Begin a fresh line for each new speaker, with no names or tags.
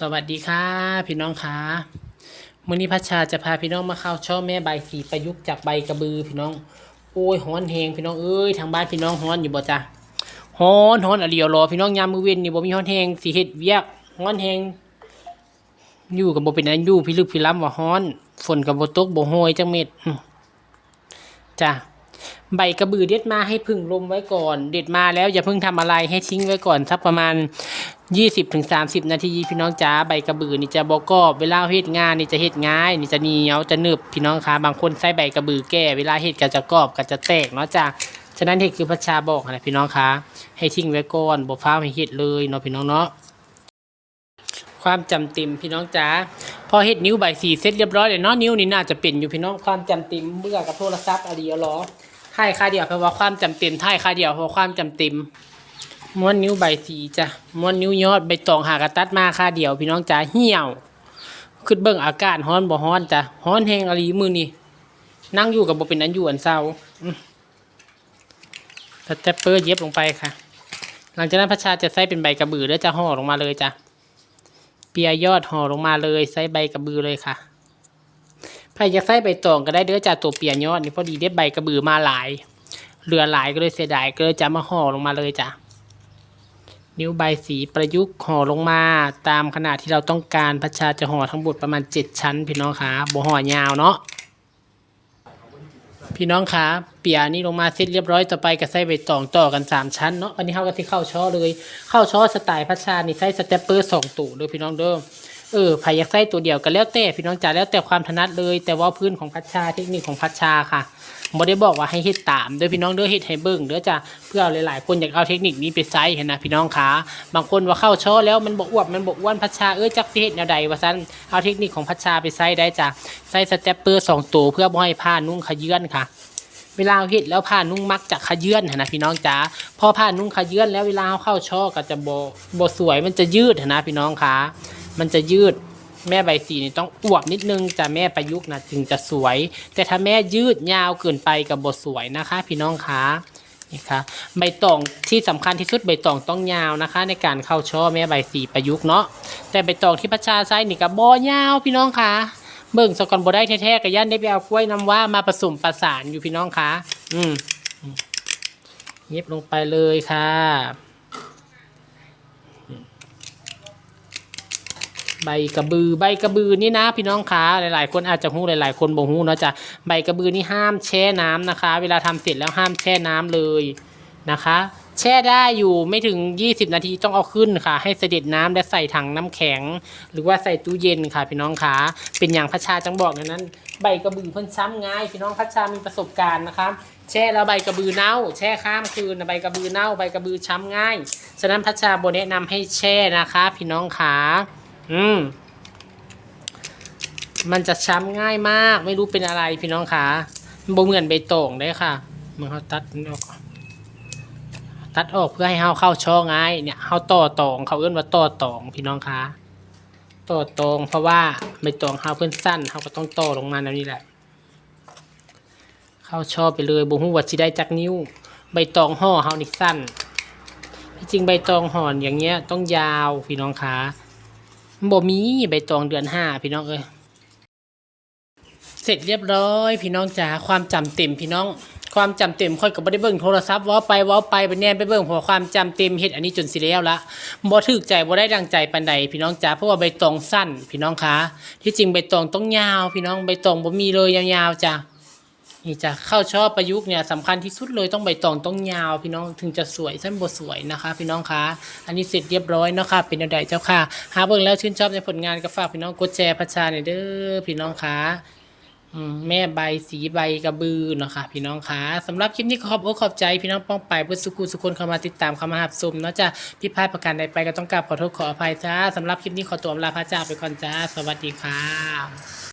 สวัสดีค่ะ พี่น้องค่ะมื่อนี้พัชชาจะพาพี่น้องมาเข้าช่อแม่ใบสีประยุกต์จากใบกระบือพี่น้อง โอ้ยฮ้อนแหงพี่น้องเอ้ยทางบ้านพี่น้องฮ้อนอยู่บ่จ้ะฮ้อนฮ้อนอะเดียวรอพี่น้องยามมือเว้นนี่บ่มีฮ้อนแหงสีเฮ็ดเวียกฮ้อนแหงอยู่กับบ่เป็นอันอยู่พี่ลึกพี่ล้ำว่าฮ้อน ฝนกับบ่ตกบ่โหยจังเม็ดจ้ะ ใบกระบือเด็ดมาให้พึ่งลมไว้ก่อน เด็ดมาแล้วอย่าเพิ่งทำอะไรให้ทิ้งไว้ก่อนสักประมาณ 20-30ถึง30นาทีพี่น้องจ๋าใบกระบือนี่จะบกอบเวลาเฮ็ดงานนี่จะเฮ็ดง่าย นี่จะเหนียวจะหนึบพี่น้องคะบางคนใส่ใบกระบือแก่เวลาเฮ็ดก็จะกรอบก็จะแตกเนาะจ้ะฉะนั้นเฮ็ดคือพระชาบอกนะพี่น้องคะให้ทิ้งไว้ก่อนบ่ฟ้าให้เฮ็ดเลยเนาะพี่น้องเนาะความจำเต็มพี่น้องจ๋าพอเฮ็ดนิ้วใบสี่เสร็จเรียบร้อยเลยเนาะนิ้วนี่น่าจะเป็นอยู่พี่น้องความจำเต็มเบื่อกับโทรศัพท์อะไรเอาล้อท่ายค่าเดียวเพราะว่าความจำเต็มท่ายค่าเดียวเพราะความจำเต็มม้วนนิ้วใบสีจ้ะม้วนนิ้วยอดใบตองหากระตัดมาค่าเดียว พี่น้องจ๋าเหี่ยวขึ้นเบิ่งอากาศฮ้อนบ่ฮ้อนจ้ะฮ้อนแฮงอลีมือนี่นั่งอยู่กับบ่เป็นอันอยู่อันเศร้าอืมสเตปเปอร์เย็บลงไปค่ะ หลังจากนั้นพระชาจะใส่เป็นใบกระบือแล้วจะห่อลงมาเลยจ้ะเปียยอดห่อลงมาเลยใส่ใบกระบือเลยค่ะ ใครอยากใส่ใบตองก็ได้เด้อจากตัวเปียยอดนี่พอดีได้ใบกระบือมาหลาย เหลือหลายก็เลยเสียดายก็เลยจะมาห่อลงมาเลยจ้ะนิ้วใบสีประยุกต์ห่อลงมาตามขนาดที่เราต้องการพัชชาจะห่อทั้งหมดประมาณเจ็ดชั้น พี่น้องคะบ่ห่อยาวเนาะพี่น้องคะเปียนี่ลงมาเสร็จเรียบร้อยต่อไปก็ใส่ใบตองต่อกันสามชั้นเนาะอันนี้เข้าก็ที่เข้าช่อเลย เข้าช่อสไตล์พัชชานี่ใส่สเตปเปอร์สองตู่เด้อพี่น้องเด้อ เออไผ่ยากใส่ตัวเดียวก็แล้วแต่พี่น้องจ๋าแล้วแต่ความถนัดเลย แต่ว่าพื้นของพัชชาเทคนิคของพัชชาค่ะบ่ได้บอกว่าให้เฮ็ดตามเด้อพี่น้องเด้อเฮ็ดให้เบิ่งเด้อจ้ะเพื่อหลายๆ คนอยากเอาเทคนิคนี้ไปใช้เห็นนะพี่น้องขาบางคนว่าเข้าช่อแล้วมันบ่อ้วนมันบ่อ้วนพัชชาเอ้ยจักสิเฮ็ดแนวใดว่าซั่นเอาเทคนิคของพัชชาไปใช้ได้จ้ะใส่สเตปเปอร์สองตัวเพื่อบ่ให้ผ้านุ่งขยื่นค่ะเวลาเฮ็ดแล้วผ้านุ่งมักจะขยื่นนนะพี่น้องจ๋าพอผ้านุ่งขยื่นแล้วเวลาเอาเข้าช่อก็จะบ่บ่สวยมันจะยืดนนะพี่น้องขา มันจะยืดแม่ใบสีนี่ต้องอวบนิดนึงจะแม่ประยุกต์นะถึงจะสวย แต่ถ้าแม่ยืดยาวเกินไปกับบทสวยนะคะ พี่น้องคะนี่ค่ะใบตองที่สำคัญที่สุดใบตองต้องยาวนะคะ ในการเข้าช่อแม่ใบสีประยุกต์เนาะแต่ใบตองที่พระชาใช้นี่กับบอยาวพี่น้องคะเบิ่งสกอนบได้แท้ๆกับย่านได้ไปเอากล้วยน้ำว้ามาผสมประสานอยู่พี่น้องคะอืมอืมเย็บลงไปเลยค่ะ ใบกระบือ ใบกระบือนี่นะพี่น้องคะหลายๆ คนอาจจะหู้หลาย ๆ คนบ่หู้เนาะจ้ะใบกระบือนี่ห้ามแช่น้ำนะคะ เวลาทำเสร็จแล้วห้ามแช่น้ำเลยนะคะ แช่ได้อยู่ไม่ถึง 20 นาทีต้องเอาขึ้นค่ะ ให้เสด็จน้ำและใส่ถังน้ำแข็ง หรือว่าใส่ตู้เย็นค่ะ พี่น้องคะเป็นอย่างพระชาจังบอกอย่างนั้น ใบกระบือเพิ่นช้ำง่ายพี่น้องพระชามีประสบการณ์นะคะแช่แล้วใบกระบือเน่า แช่ข้ามคืนใบกระบือเน่าใบกระบือช้ำง่าย ฉะนั้นพระชาโบแนะนำให้แช่นะคะ พี่น้องขา อืม มันจะช้ำง่ายมาก ไม่รู้เป็นอะไรพี่น้องคะบ่เหมือนใบตองได้ค่ะมันเขาตัดนออกตัดออกเพื่อให้เฮาเข้าช่อง่ายเนี่ยเฮาต่อตอง เขาเอื้นว่าต่อตองพี่น้องคะต่อตอง เพราะว่าใบตองเฮาเพิ่นสั้นเฮาก็ต้องต่อลงมาแนวนี้แหละ เข้าช่อไปเลยบ่ฮู้ว่าสิได้จักนิ้ว ใบตองห่อเฮานี่สั้นที่จริงใบตองห่อนอย่างเงี้ยต้องยาวพี่น้องคะ บ่มีใบตองเดือนห้าพี่น้องเอ้ยเสร็จเรียบร้อย พี่น้องจ๋าความจำเต็มพี่น้อง ความจำเต็มค่อยก็บ่ได้เบิ่งโทรศัพท์ว่าไปว่าไปไปแน่ไปเบิ่งเพอความจำเต็มเฮ็ดอันนี้จนสิแล้วละบ่ถูกใจบ่ได้ดังใจปานใดพี่น้องจ๋าเพราะว่าใบตองสั้น พี่น้องคะที่จริงใบตองต้องยาว พี่น้องใบตองบ่มีเลยยาวๆจ้ะ นี่จะเข้าชอบประยุกต์เนี่ยสำคัญที่สุดเลยต้องใบตองต้องยาวพี่น้องถึงจะสวยเส้นบ่สวยนะคะ พี่น้องคะอันนี้เสร็จเรียบร้อยเนาะค่ะเป็นอันใดเจ้าค่ะ หาเบิ่งแล้วชื่นชอบในผลงานก็ฝากพี่น้องกดแชร์พัชชาหน่อยเด้อพี่น้องคะแม่ใบสีใบกระบือเนาะค่ะพี่น้องคะสำหรับคลิปนี้ขอบอกขอบใจ พี่น้องป้องไปเพื่อสุขุสุคนเข้ามาติดตามเข้ามาหับซุมเนาะจ้ะพี่พลาดประการใดไปก็ต้องกราบขอโทษขออภัยจ้าสำหรับคลิปนี้ขอตัวลาพระเจ้าไปก่อนจ้า สวัสดีค่ะ